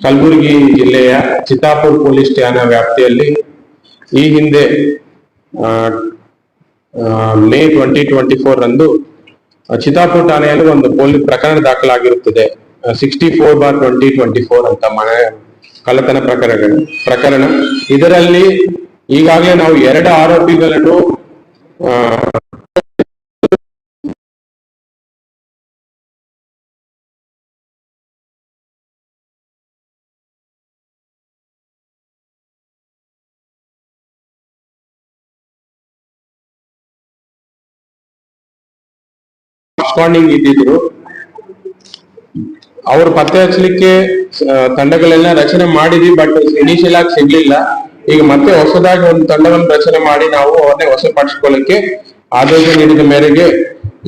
ಕಲಬುರಗಿ ಜಿಲ್ಲೆಯ ಚಿತ್ತಾಪುರ್ ಪೊಲೀಸ್ ಠಾಣಾ ವ್ಯಾಪ್ತಿಯಲ್ಲಿ ಈ ಹಿಂದೆ ಮೇ ಟ್ವೆಂಟಿ ಟ್ವೆಂಟಿ ಫೋರ್ ರಂದು ಚಿತ್ತಾಪುರ್ ಠಾಣೆಯಲ್ಲಿ ಒಂದು ಪೊಲೀಸ್ ಪ್ರಕರಣ ದಾಖಲಾಗಿರುತ್ತದೆ. Sixty four bar twenty twenty four ಅಂತ ಮನೆ ಕಳ್ಳತನ ಪ್ರಕರಣ ಪ್ರಕರಣ. ಇದರಲ್ಲಿ ಈಗಾಗಲೇ ನಾವು ಎರಡು ಆರೋಪಿಗಳನ್ನು ಅಬ್ಸ್ಕಾಂಡಿಂಗ್ ಇದ್ದಿದ್ರು. ಅವ್ರು ಪತ್ತೆ ಹಚ್ಚಲಿಕ್ಕೆ ತಂಡಗಳೆಲ್ಲ ರಚನೆ ಮಾಡಿದ್ವಿ ಬಟ್ ಇನಿಷಿಯಲ್ ಆಗಿ ಸಿಗ್ಲಿಲ್ಲ. ಈಗ ಮತ್ತೆ ಹೊಸದಾಗಿ ಒಂದು ತಂಡವನ್ನು ರಚನೆ ಮಾಡಿ ನಾವು ಅವನ್ನೇ ವಶಪಡಿಸಿಕೊಳ್ಳಕ್ಕೆ ಆದೇಶ ನೀಡಿದ ಮೇರೆಗೆ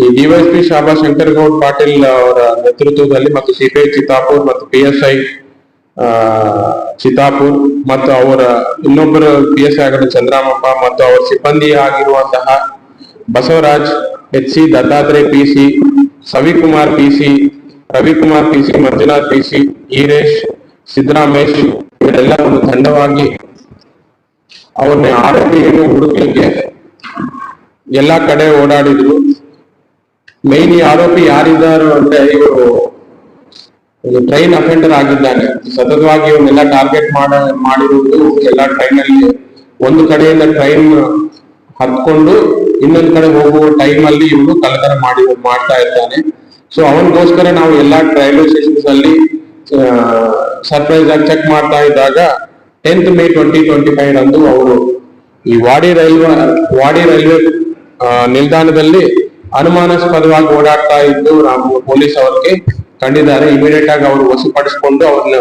ಈ ಡಿವೈಎಸ್ಪಿ ಶಾಬಾ ಗೌಡ್ ಪಾಟೀಲ್ ಅವರ ನೇತೃತ್ವದಲ್ಲಿ ಮತ್ತು ಸಿಪಿಐ ಚಿತ್ತಾಪುರ್ ಮತ್ತು ಪಿ ಎಸ್ ಐ ಚಿತ್ತಾಪುರ್ ಮತ್ತು ಅವರ ಇನ್ನೊಬ್ಬರು ಪಿ ಎಸ್ ಐ ಆಗಿರೋ ಚಂದ್ರಾಮಪ್ಪ ಮತ್ತು ಅವರ ಸಿಬ್ಬಂದಿ ಆಗಿರುವಂತಹ Basavaraj, H C Dattatreya, P C Savikumar P C, Ravikumar P C, Manjunath P C, Eeresh, Siddaramesh ಇವರೆಲ್ಲ ಒಂದು ತಂಡವಾಗಿ ಅವ್ರನ್ನ ಆರೋಪಿಯನ್ನು ಹುಡುಕಲಿಕ್ಕೆ ಎಲ್ಲಾ ಕಡೆ ಓಡಾಡಿದ್ರು. ಮೈನ್ ಈ ಆರೋಪಿ ಯಾರಿದ್ದಾರು ಅಂದ್ರೆ ಇವರು ಟ್ರೈನ್ ಅಫೆಂಡರ್ ಆಗಿದ್ದಾನೆ. ಸತತವಾಗಿ ಇವನ್ನೆಲ್ಲ ಟಾರ್ಗೆಟ್ ಮಾಡ ಮಾಡಿರುವುದು ಎಲ್ಲಾ ಟ್ರೈನ್ ಅಲ್ಲಿ ಒಂದು ಕಡೆಯಿಂದ ಟ್ರೈನ್ ಹತ್ಕೊಂಡು ಇನ್ನೊಂದು ಕಡೆ ಹೋಗುವ ಟೈಮ್ ಅಲ್ಲಿ ಇವನು ಕಳ್ಳತನ ಮಾಡಿ ಮಾಡ್ತಾ ಇರ್ತಾನೆ. ಸೊ ಅವನಿಗೋಸ್ಕರ ನಾವು ಎಲ್ಲಾ ರೈಲ್ವೆ ಸ್ಟೇಷನ್ಸ್ ಅಲ್ಲಿ ಸರ್ಪ್ರೈಸ್ ಆಗಿ ಚೆಕ್ ಮಾಡ್ತಾ ಇದ್ದಾಗ tenth May twenty twenty five ಅಂದು ಅವರು ಈ ವಾಡಿ ರೈಲ್ವೆ ವಾಡಿ ರೈಲ್ವೆ ನಿಲ್ದಾಣದಲ್ಲಿ ಅನುಮಾನಾಸ್ಪದವಾಗಿ ಓಡಾಡ್ತಾ ಇದ್ದು ನಾವು ಪೊಲೀಸ್ ಅವ್ರಿಗೆ ಕಂಡಿದ್ದಾರೆ. ಇಮಿಡಿಯೇಟ್ ಆಗಿ ಅವರು ವಶಪಡಿಸಿಕೊಂಡು ಅವ್ರನ್ನ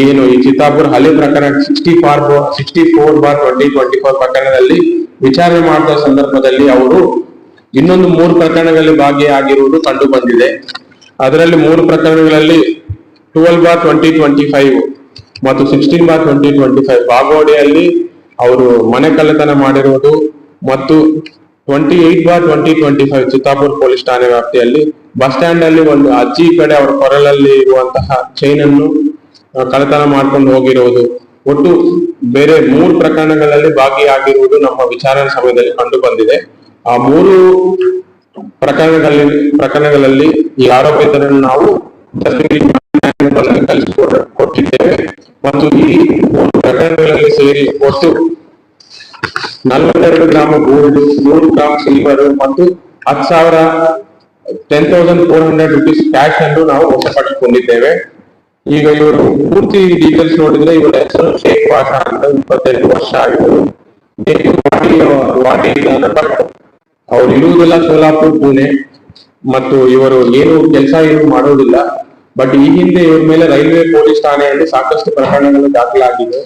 ಏನು ಈ ಚಿತ್ತಾಪುರ್ ಹಳೆ ಪ್ರಕರಣ sixty four sixty four bar twenty twenty four ಪ್ರಕರಣದಲ್ಲಿ ವಿಚಾರಣೆ ಮಾಡಿದ ಸಂದರ್ಭದಲ್ಲಿ ಅವರು ಇನ್ನೊಂದು ಮೂರು ಪ್ರಕರಣಗಳಲ್ಲಿ ಭಾಗಿಯಾಗಿರುವುದು ಕಂಡು ಬಂದಿದೆ. ಅದರಲ್ಲಿ ಮೂರು ಪ್ರಕರಣಗಳಲ್ಲಿ twelve bar twenty twenty five ಮತ್ತು sixteen bar twenty twenty five ಬಾಗೋಡಿಯಲ್ಲಿ ಅವರು ಮನೆ ಕಳ್ಳತನ ಮಾಡಿರುವುದು ಮತ್ತು twenty eight bar twenty twenty five Chittapur police ಠಾಣೆ ವ್ಯಾಪ್ತಿಯಲ್ಲಿ ಬಸ್ ಸ್ಟ್ಯಾಂಡ್ ಅಲ್ಲಿ ಒಂದು ಅಜ್ಜಿ ಕಡೆ ಅವರ ಕೊರಲಲ್ಲಿ ಇರುವಂತಹ ಚೈನ್ ಅನ್ನು ಕಳ್ಳತನ ಮಾಡ್ಕೊಂಡು ಹೋಗಿರುವುದು. ಒಟ್ಟು ಬೇರೆ ಮೂರು ಪ್ರಕರಣಗಳಲ್ಲಿ ಭಾಗಿಯಾಗಿರುವುದು ನಮ್ಮ ವಿಚಾರಣೆ ಸಮಯದಲ್ಲಿ ಕಂಡು ಬಂದಿದೆ. ಆ ಮೂರು ಪ್ರಕರಣಗಳಲ್ಲಿ ಪ್ರಕರಣಗಳಲ್ಲಿ ಈ ಆರೋಪಿತರನ್ನು ನಾವು ಕೊಟ್ಟಿದ್ದೇವೆ. ಮತ್ತು ಈ ಮೂರು ಪ್ರಕರಣಗಳಲ್ಲಿ ಸೇರಿ ಒಟ್ಟು ನಲವತ್ತೆರಡು ಗ್ರಾಮ ಗೋಲ್ಡ್ ಮೂರು ಗ್ರಾಮ್ ಸಿಲ್ವರ್ ಮತ್ತು ಹತ್ತು ಸಾವಿರ ten thousand four hundred rupees cash ಅನ್ನು ನಾವು ವಶಪಡಿಸಿಕೊಂಡಿದ್ದೇವೆ. ಈಗ ಇವರು ಪೂರ್ತಿ ಡೀಟೇಲ್ಸ್ ನೋಡಿದ್ರೆ ಇವರ ಹೆಸರು ಶೇಖ್ ಪಾಷಾ ಅಂತ ಇಪ್ಪತ್ತೆಂಟು ವರ್ಷ ಇದ್ದಾನೆ ಬಟ್ ಅವ್ರು ಇರುವುದೆಲ್ಲ ಸೋಲಾಪುರ್, ಪುಣೆ. ಮತ್ತು ಇವರು ಏನು ಕೆಲಸ ಏನು ಮಾಡೋದಿಲ್ಲ. ಬಟ್ ಈ ಹಿಂದೆ ಇವ್ರ ಮೇಲೆ ರೈಲ್ವೆ, ಪೊಲೀಸ್ ಠಾಣೆಯಲ್ಲಿ ಸಾಕಷ್ಟು ಪ್ರಕರಣಗಳು ದಾಖಲಾಗಿದೆ.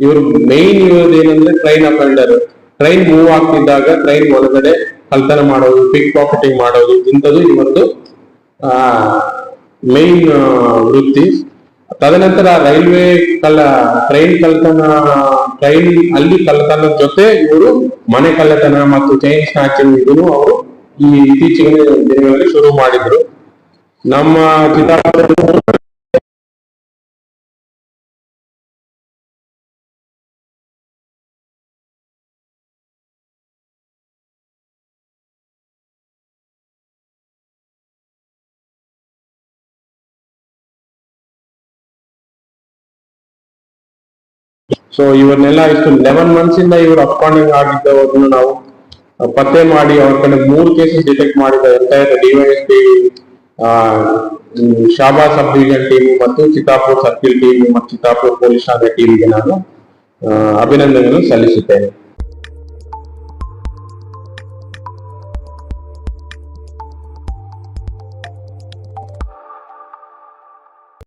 ಇವರು ಮೈನ್ ಇರೋದೇನಂದ್ರೆ ಟ್ರೈನ್ ಅಫೆಂಡರ್ ಟ್ರೈನ್ ಮೂವ್ ಆಗ್ತಿದ್ದಾಗ ಟ್ರೈನ್ ಒಳಗಡೆ ಕಲ್ತನ ಮಾಡೋದು ಪಿಕ್ ಪಾಕೆಟಿಂಗ್ ಮಾಡೋದು, ಇಂಥದ್ದು ಇವತ್ತು, ಆ ಮೈನ್ ವೃತ್ತಿ. ತದನಂತರ ರೈಲ್ವೆ ಕಲ್ಲ ಟ್ರೈನ್ ಕಳ್ಳತನ ಟ್ರೈನ್ ಅಲ್ಲಿ ಕಳ್ಳತನದ ಜೊತೆ ಇವರು ಮನೆ ಕಳ್ಳತನ ಮತ್ತು ಚೈನ್ ಸ್ನಾಚಿಂಗ್ ಇದನ್ನು ಅವರು ಈ ಇತ್ತೀಚಿನ ದಿನಗಳಲ್ಲಿ ಶುರು ಮಾಡಿದ್ರು. ನಮ್ಮ ಚಿತ್ತಾಪುರ ಸೊ ಇವನ್ನೆಲ್ಲ ಇಷ್ಟು ಲೆವೆನ್ ಮಂತ್ಸ್ ಇಂದ ಇವರು ಅಪ್ಕಾಂಡಿಂಗ್ ಆಗಿದ್ದವರನ್ನು ನಾವು ಪತ್ತೆ ಮಾಡಿ ಅವ್ರ ಕಡೆ ಮೂರು ಕೇಸಸ್ ಡಿಟೆಕ್ಟ್ ಮಾಡಿದ entire DySP Shahabad sub division team ಮತ್ತು ಚಿತ್ತಾಪುರ್ ಸರ್ಕಿಲ್ ಟೀಮ್ ಮತ್ತು ಚಿತ್ತಾಪುರ್ ಪೊಲೀಸ್ ಠಾಣೆ ಟೀಮ್ಗೆ ನಾನು ಅಭಿನಂದನೆಗಳು ಸಲ್ಲಿಸುತ್ತೇನೆ.